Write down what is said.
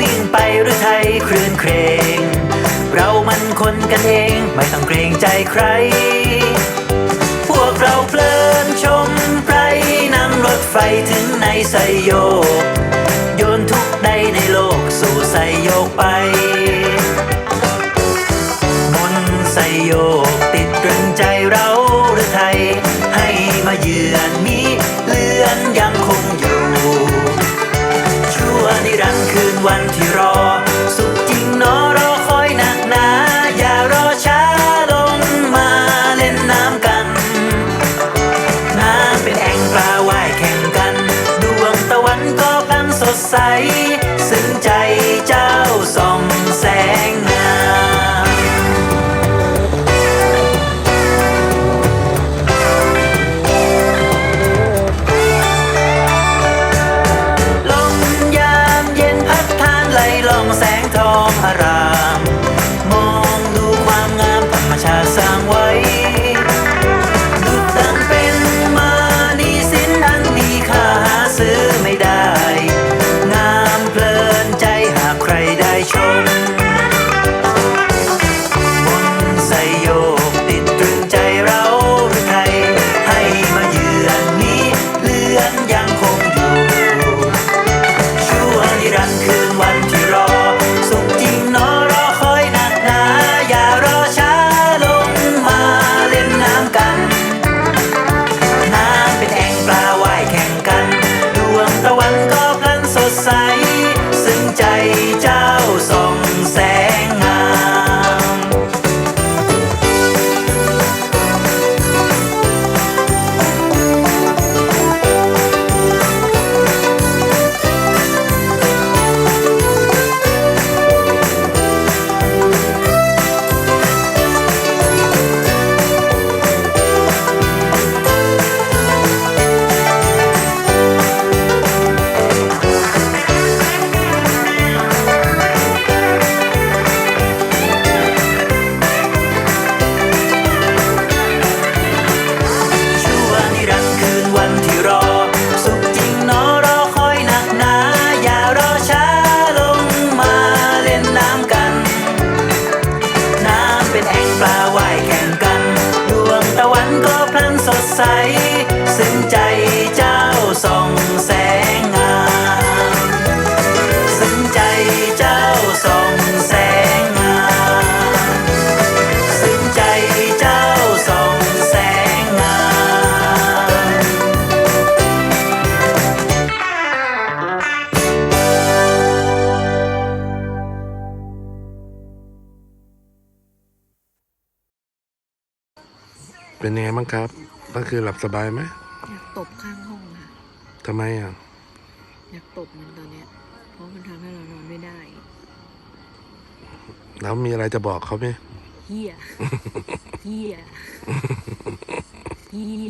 วิ่งไปหรือไทยเครื่อนเครงเรามันคนกันเองไม่ต้องเกรงใจใคร พวกเราเพลินชมไพรนั่งรถไฟถึงในไซโยก โยนทุกใดในโลกสู่ไซโยกไป มนไซโยกติดตรึงใจเราหรือไทย ให้มาเยือนมี วันที่รอ สุขจริงเนอรอคอยหนักหนา อย่ารอช้าลงมาเล่นน้ำกัน น้ำเป็นแอ่งปลาว่ายแข่งกัน ดวงตะวันก็กลังสดใส ซึ้งใจา ใสซึ้งใจ เป็นยังไงบ้างครับก็คือหลับสบายไหมอยากตบข้างห้องค่ะ ทำไมอะ อยากตบมันตอนเนี้ย เพราะมันทำให้เรานอนไม่ได้แล้วมีอะไรจะบอกเขาไหมเฮียเฮียเฮีย